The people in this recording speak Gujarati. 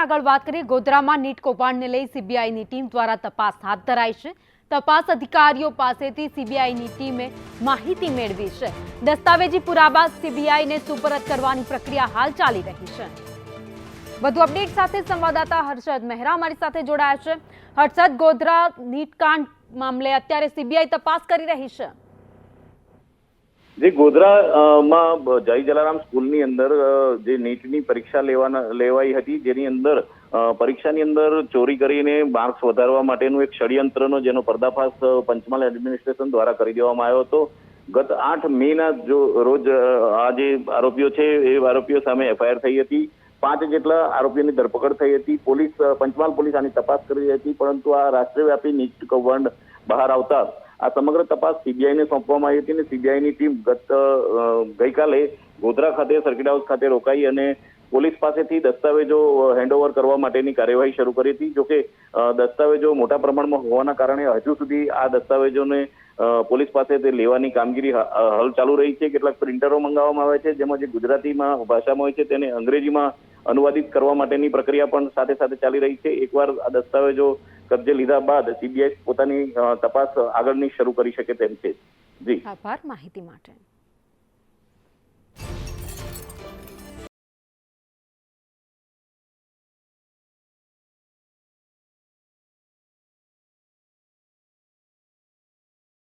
આગળ વાત કરીએ, ગોધરામાં નીટ કૌભાંડને લઈ સીબીઆઈની ટીમ દ્વારા તપાસ હાથ ધરાઈ છે. તપાસ અધિકારીઓ પાસેથી સીબીઆઈની ટીમે માહિતી મેળવી છે. દસ્તાવેજી પુરાવા સીબીઆઈને સુપરત કરવાની પ્રક્રિયા હાલ ચાલી રહી છે. વધુ અપડેટ સાથે સંવાદદાતા હર્ષદ મહેરા અમારી સાથે જોડાયા છે. હર્ષદ, ગોધરા નીટકાંડ મામલે અત્યારે સીબીઆઈ તપાસ કરી રહી છે. જે ગોધરા માં જય જલારામ સ્કૂલની અંદર જે નીટની પરીક્ષા લેવાના, લેવાઈ હતી, જેની અંદર પરીક્ષાની અંદર ચોરી કરીને માર્ક્સ વધારવા માટેનું એક ષડયંત્રનો જેનો પર્દાફાશ પંચમહાલ એડમિનિસ્ટ્રેશન દ્વારા કરી દેવામાં આવ્યો હતો. ગત આઠ મે ના જો રોજ આ જે આરોપીઓ છે, એ આરોપીઓ સામે એફઆઈઆર થઈ હતી. પાંચ જેટલા આરોપીઓની ધરપકડ થઈ હતી. પોલીસ પંચમહાલ પોલીસ આની તપાસ કરી રહી હતી, પરંતુ આ રાષ્ટ્રવ્યાપી નીટ કૌભાંડ બહાર આવતા આ સમગ્ર તપાસ સીબીઆઈને સોંપવામાં આવી હતી અને સીબીઆઈની ટીમ ગત ગઈકાલે ગોધરા ખાતે સર્કિટ હાઉસ ખાતે રોકાઈ અને પોલીસ પાસેથી દસ્તાવેજો હેન્ડઓવર કરવા માટેની કાર્યવાહી શરૂ કરી હતી. જોકે દસ્તાવેજો મોટા પ્રમાણમાં હોવાના કારણે હજુ સુધી આ દસ્તાવેજોને પોલીસ પાસે તે લેવાની કામગીરી હલ ચાલુ રહી છે. કેટલાક પ્રિન્ટરો મંગાવવામાં આવે છે. જેમાં જે ગુજરાતીમાં ભાષામાં હોય છે, તેને અંગ્રેજીમાં અનુવાદિત કરવા માટેની પ્રક્રિયા પણ સાથે સાથે ચાલી રહી છે. એકવાર આ દસ્તાવેજો કબજે લીધા બાદ સીબીઆઈ પોતાની તપાસ આગળની શરૂ કરી શકે તેમ છે. જી. આભાર. માહિતી માટે.